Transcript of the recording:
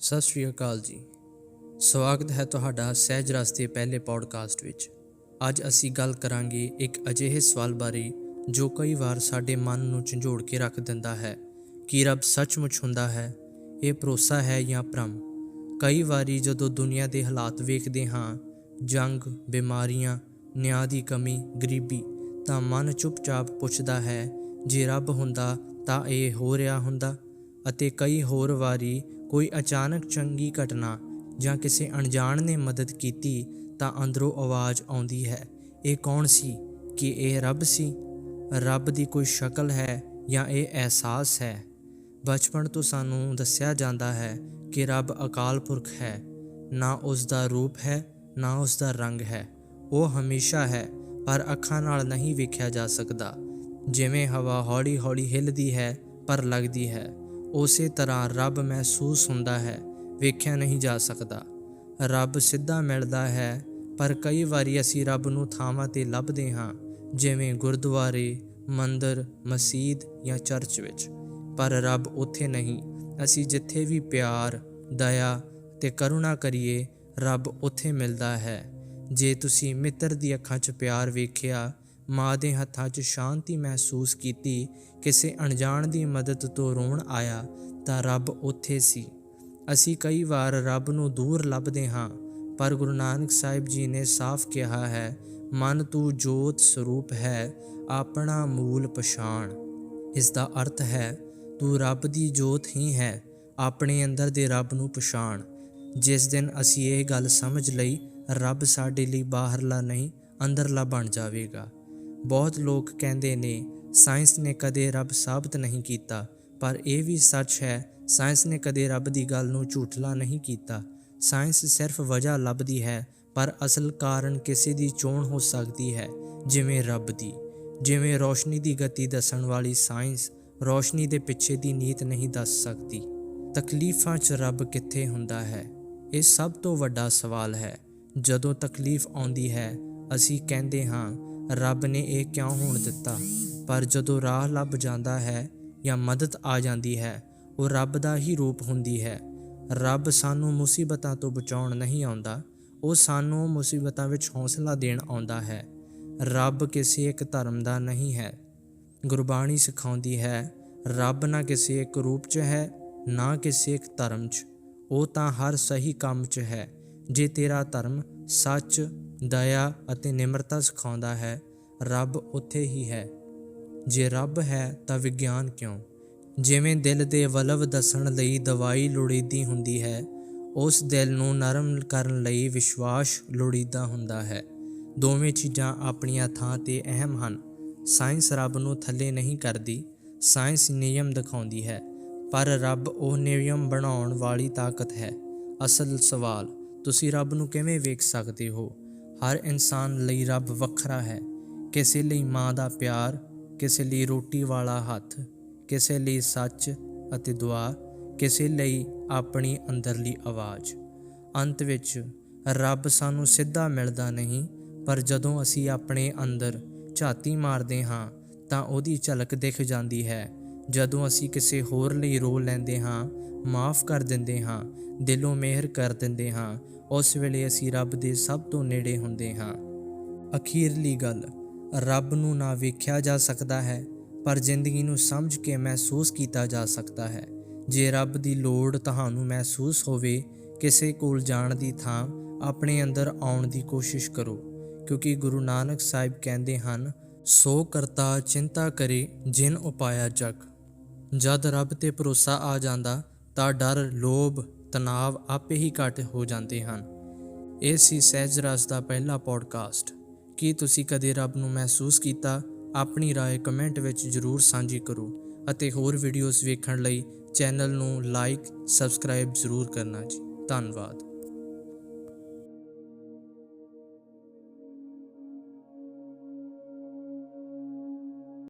ਸਤਿ ਸ਼੍ਰੀ ਅਕਾਲ ਜੀ। ਸਵਾਗਤ ਹੈ ਤੁਹਾਡਾ ਸਹਿਜ ਰਸਤੇ ਪਹਿਲੇ ਪੌਡਕਾਸਟ ਵਿੱਚ। ਅੱਜ ਅਸੀਂ ਗੱਲ ਕਰਾਂਗੇ ਇੱਕ ਅਜਿਹੇ ਸਵਾਲ ਬਾਰੇ ਜੋ ਕਈ ਵਾਰ ਸਾਡੇ ਮਨ ਨੂੰ ਝੰਜੋੜ ਕੇ ਰੱਖ ਦਿੰਦਾ ਹੈ ਕਿ ਰੱਬ ਸੱਚਮੁੱਚ ਹੁੰਦਾ ਹੈ, ਇਹ ਭਰੋਸਾ ਹੈ ਜਾਂ ਭਰਮ? ਕਈ ਵਾਰੀ ਜਦੋਂ ਦੁਨੀਆ ਦੇ ਹਾਲਾਤ ਵੇਖਦੇ ਹਾਂ, ਜੰਗ, ਬਿਮਾਰੀਆਂ, ਨਿਆਂ ਦੀ ਕਮੀ, ਗਰੀਬੀ, ਤਾਂ ਮਨ ਚੁੱਪਚਾਪ ਪੁੱਛਦਾ ਹੈ, ਜੇ ਰੱਬ ਹੁੰਦਾ ਤਾਂ ਇਹ ਹੋ ਰਿਹਾ ਹੁੰਦਾ? ਅਤੇ ਕਈ ਹੋਰ ਵਾਰੀ ਕੋਈ ਅਚਾਨਕ ਚੰਗੀ ਘਟਨਾ ਜਾਂ ਕਿਸੇ ਅਣਜਾਣ ਨੇ ਮਦਦ ਕੀਤੀ ਤਾਂ ਅੰਦਰੋਂ ਆਵਾਜ਼ ਆਉਂਦੀ ਹੈ, ਇਹ ਕੌਣ ਸੀ? ਕਿ ਇਹ ਰੱਬ ਸੀ? ਰੱਬ ਦੀ ਕੋਈ ਸ਼ਕਲ ਹੈ ਜਾਂ ਇਹ ਅਹਿਸਾਸ ਹੈ? ਬਚਪਨ ਤੋਂ ਸਾਨੂੰ ਦੱਸਿਆ ਜਾਂਦਾ ਹੈ ਕਿ ਰੱਬ ਅਕਾਲ ਪੁਰਖ ਹੈ। ਨਾ ਉਸ ਦਾ ਰੂਪ ਹੈ, ਨਾ ਉਸ ਦਾ ਰੰਗ ਹੈ। ਉਹ ਹਮੇਸ਼ਾ ਹੈ, ਪਰ ਅੱਖਾਂ ਨਾਲ ਨਹੀਂ ਵੇਖਿਆ ਜਾ ਸਕਦਾ। ਜਿਵੇਂ ਹਵਾ ਹੌਲੀ-ਹੌਲੀ ਹਿੱਲਦੀ ਹੈ, ਪਰ ਲੱਗਦੀ ਹੈ। ਉਸੇ ਤਰ੍ਹਾਂ ਰੱਬ ਮਹਿਸੂਸ ਹੁੰਦਾ ਹੈ, ਵੇਖਿਆ ਨਹੀਂ ਜਾ ਸਕਦਾ। ਰੱਬ ਸਿੱਧਾ ਮਿਲਦਾ ਹੈ, ਪਰ ਕਈ ਵਾਰੀ ਅਸੀਂ ਰੱਬ ਨੂੰ ਥਾਵਾਂ ਤੇ ਲੱਭਦੇ ਹਾਂ, ਜਿਵੇਂ ਗੁਰਦੁਆਰੇ, ਮੰਦਰ, ਮਸਜਿਦ ਜਾਂ ਚਰਚ ਵਿੱਚ। ਪਰ ਰੱਬ ਉੱਥੇ ਨਹੀਂ, ਅਸੀਂ ਜਿੱਥੇ ਵੀ ਪਿਆਰ, ਦਇਆ ਤੇ ਕਰੁਣਾ ਕਰੀਏ, ਰੱਬ ਉੱਥੇ ਮਿਲਦਾ ਹੈ। ਜੇ ਤੁਸੀਂ ਮਿੱਤਰ ਦੀ ਅੱਖਾਂ 'ਚ ਪਿਆਰ ਵੇਖਿਆ ਮਾਂ ਦੇ ਹੱਥਾਂ 'ਚ ਸ਼ਾਂਤੀ ਮਹਿਸੂਸ ਕੀਤੀ, ਕਿਸੇ ਅਣਜਾਣ ਦੀ ਮਦਦ ਤੋਂ ਰੋਣ ਆਇਆ ਤਾਂ ਰੱਬ ਉੱਥੇ ਸੀ। ਅਸੀਂ ਕਈ ਵਾਰ ਰੱਬ ਨੂੰ ਦੂਰ ਲੱਭਦੇ ਹਾਂ, ਪਰ ਗੁਰੂ ਨਾਨਕ ਸਾਹਿਬ ਜੀ ਨੇ ਸਾਫ਼ ਕਿਹਾ ਹੈ, ਮਨ ਤੂੰ ਜੋਤ ਸਰੂਪ ਹੈ, ਆਪਣਾ ਮੂਲ ਪਛਾਣ। ਇਸ ਦਾ ਅਰਥ ਹੈ, ਤੂੰ ਰੱਬ ਦੀ ਜੋਤ ਹੀ ਹੈ, ਆਪਣੇ ਅੰਦਰ ਦੇ ਰੱਬ ਨੂੰ ਪਛਾਣ। ਜਿਸ ਦਿਨ ਅਸੀਂ ਇਹ ਗੱਲ ਸਮਝ ਲਈ, ਰੱਬ ਸਾਡੇ ਲਈ ਬਾਹਰਲਾ ਨਹੀਂ, ਅੰਦਰਲਾ ਬਣ ਜਾਵੇਗਾ। ਬਹੁਤ ਲੋਕ ਕਹਿੰਦੇ ਨੇ, ਸਾਇੰਸ ਨੇ ਕਦੇ ਰੱਬ ਸਾਬਤ ਨਹੀਂ ਕੀਤਾ। ਪਰ ਇਹ ਵੀ ਸੱਚ ਹੈ, ਸਾਇੰਸ ਨੇ ਕਦੇ ਰੱਬ ਦੀ ਗੱਲ ਨੂੰ ਝੂਠਲਾ ਨਹੀਂ ਕੀਤਾ। ਸਾਇੰਸ ਸਿਰਫ ਵਜ੍ਹਾ ਲੱਭਦੀ ਹੈ, ਪਰ ਅਸਲ ਕਾਰਨ ਕਿਸੇ ਦੀ ਚੋਣ ਹੋ ਸਕਦੀ ਹੈ, ਜਿਵੇਂ ਰੱਬ ਦੀ। ਜਿਵੇਂ ਰੋਸ਼ਨੀ ਦੀ ਗਤੀ ਦੱਸਣ ਵਾਲੀ ਸਾਇੰਸ, ਰੋਸ਼ਨੀ ਦੇ ਪਿੱਛੇ ਦੀ ਨੀਤ ਨਹੀਂ ਦੱਸ ਸਕਦੀ। ਤਕਲੀਫਾਂ 'ਚ ਰੱਬ ਕਿੱਥੇ ਹੁੰਦਾ ਹੈ? ਇਹ ਸਭ ਤੋਂ ਵੱਡਾ ਸਵਾਲ ਹੈ। ਜਦੋਂ ਤਕਲੀਫ ਆਉਂਦੀ ਹੈ, ਅਸੀਂ ਕਹਿੰਦੇ ਹਾਂ ਰੱਬ ਨੇ ਇਹ ਕਿਉਂ ਹੋਣ ਦਿੱਤਾ? ਪਰ ਜਦੋਂ ਰਾਹ ਲੱਭ ਜਾਂਦਾ ਹੈ ਜਾਂ ਮਦਦ ਆ ਜਾਂਦੀ ਹੈ, ਉਹ ਰੱਬ ਦਾ ਹੀ ਰੂਪ ਹੁੰਦੀ ਹੈ। ਰੱਬ ਸਾਨੂੰ ਮੁਸੀਬਤਾਂ ਤੋਂ ਬਚਾਉਣ ਨਹੀਂ ਆਉਂਦਾ, ਉਹ ਸਾਨੂੰ ਮੁਸੀਬਤਾਂ ਵਿੱਚ ਹੌਸਲਾ ਦੇਣ ਆਉਂਦਾ ਹੈ। ਰੱਬ ਕਿਸੇ ਇੱਕ ਧਰਮ ਦਾ ਨਹੀਂ ਹੈ। ਗੁਰਬਾਣੀ ਸਿਖਾਉਂਦੀ ਹੈ, ਰੱਬ ਨਾ ਕਿਸੇ ਇੱਕ ਰੂਪ 'ਚ ਹੈ, ਨਾ ਕਿਸੇ ਇੱਕ ਧਰਮ 'ਚ। ਉਹ ਤਾਂ ਹਰ ਸਹੀ ਕੰਮ 'ਚ ਹੈ। ਜੇ ਤੇਰਾ ਧਰਮ ਸੱਚ ਦਇਆ ਅਤੇ ਨਿਮਰਤਾ ਸਿਖਾਉਂਦਾ ਹੈ, ਰੱਬ ਉੱਥੇ ਹੀ ਹੈ। ਜੇ ਰੱਬ ਹੈ ਤਾਂ ਵਿਗਿਆਨ ਕਿਉਂ? ਜਿਵੇਂ ਦਿਲ ਦੇ ਵਲਵ ਦੱਸਣ ਲਈ ਦਵਾਈ ਲੋੜੀਦੀ ਹੁੰਦੀ ਹੈ, ਉਸ ਦਿਲ ਨੂੰ ਨਰਮ ਕਰਨ ਲਈ ਵਿਸ਼ਵਾਸ ਲੋੜੀਦਾ ਹੁੰਦਾ ਹੈ। ਦੋਵੇਂ ਚੀਜ਼ਾਂ ਆਪਣੀਆਂ ਥਾਂ ਤੇ ਅਹਿਮ ਹਨ। ਸਾਇੰਸ ਰੱਬ ਨੂੰ ਥੱਲੇ ਨਹੀਂ ਕਰਦੀ, ਸਾਇੰਸ ਨਿਯਮ ਦਿਖਾਉਂਦੀ ਹੈ, ਪਰ ਰੱਬ ਉਹ ਨਿਯਮ ਬਣਾਉਣ ਵਾਲੀ ਤਾਕਤ ਹੈ। ਅਸਲ ਸਵਾਲ, ਤੁਸੀਂ ਰੱਬ ਨੂੰ ਕਿਵੇਂ ਵੇਖ ਸਕਦੇ ਹੋ? ਹਰ ਇਨਸਾਨ ਲਈ ਰੱਬ ਵੱਖਰਾ ਹੈ। ਕਿਸੇ ਲਈ ਮਾਂ ਦਾ ਪਿਆਰ, ਕਿਸੇ ਲਈ ਰੋਟੀ ਵਾਲਾ ਹੱਥ, ਕਿਸੇ ਲਈ ਸੱਚ ਅਤੇ ਦੁਆ, ਕਿਸੇ ਲਈ ਆਪਣੀ ਅੰਦਰਲੀ ਆਵਾਜ਼। ਅੰਤ ਵਿੱਚ ਰੱਬ ਸਾਨੂੰ ਸਿੱਧਾ ਮਿਲਦਾ ਨਹੀਂ, ਪਰ ਜਦੋਂ ਅਸੀਂ ਆਪਣੇ ਅੰਦਰ ਝਾਤੀ ਮਾਰਦੇ ਹਾਂ, ਤਾਂ ਉਹਦੀ ਝਲਕ ਦਿਖ ਜਾਂਦੀ ਹੈ। ਜਦੋਂ ਅਸੀਂ ਕਿਸੇ ਹੋਰ ਲਈ ਰੋ ਲੈਂਦੇ ਹਾਂ, ਮਾਫ ਕਰ ਦਿੰਦੇ ਹਾਂ, ਦਿਲੋਂ ਮਿਹਰ ਕਰ ਦਿੰਦੇ ਹਾਂ, ਉਸ ਵੇਲੇ ਅਸੀਂ ਰੱਬ ਦੇ ਸਭ ਤੋਂ ਨੇੜੇ ਹੁੰਦੇ ਹਾਂ। ਅਖੀਰਲੀ ਗੱਲ, ਰੱਬ ਨੂੰ ਨਾ ਵੇਖਿਆ ਜਾ ਸਕਦਾ ਹੈ, ਪਰ ਜ਼ਿੰਦਗੀ ਨੂੰ ਸਮਝ ਕੇ ਮਹਿਸੂਸ ਕੀਤਾ ਜਾ ਸਕਦਾ ਹੈ। ਜੇ ਰੱਬ ਦੀ ਲੋੜ ਤੁਹਾਨੂੰ ਮਹਿਸੂਸ ਹੋਵੇ, ਕਿਸੇ ਕੋਲ ਜਾਣ ਦੀ ਥਾਂ, ਆਪਣੇ ਅੰਦਰ ਆਉਣ ਦੀ ਕੋਸ਼ਿਸ਼ ਕਰੋ, ਕਿਉਂਕਿ ਗੁਰੂ ਨਾਨਕ ਸਾਹਿਬ ਕਹਿੰਦੇ ਹਨ, ਸੋ ਕਰਤਾ ਚਿੰਤਾ ਕਰੇ, ਜਿਨ ਉਪਾਇਆ ਜਗ। ਜਦ ਰੱਬ ਤੇ ਭਰੋਸਾ ਆ ਜਾਂਦਾ ਤਾਂ ਡਰ ਲੋਭ ਤਣਾਅ ਆਪੇ ਹੀ ਘਟ ਹੋ ਜਾਂਦੇ ਹਨ ਇਹ ਸੀ ਸਹਿਜ ਰਸ ਦਾ ਪਹਿਲਾ ਪੋਡਕਾਸਟ ਕੀ ਤੁਸੀਂ ਕਦੇ ਰੱਬ ਨੂੰ ਮਹਿਸੂਸ ਕੀਤਾ ਆਪਣੀ رائے ਕਮੈਂਟ ਵਿੱਚ ਜਰੂਰ ਸਾਂਝੀ ਕਰੋ ਅਤੇ ਹੋਰ ਵੀਡੀਓਜ਼ ਵੇਖਣ ਲਈ ਚੈਨਲ ਨੂੰ ਲਾਈਕ ਸਬਸਕ੍ਰਾਈਬ ਜ਼ਰੂਰ ਕਰਨਾ ਜੀ ਧੰਨਵਾਦ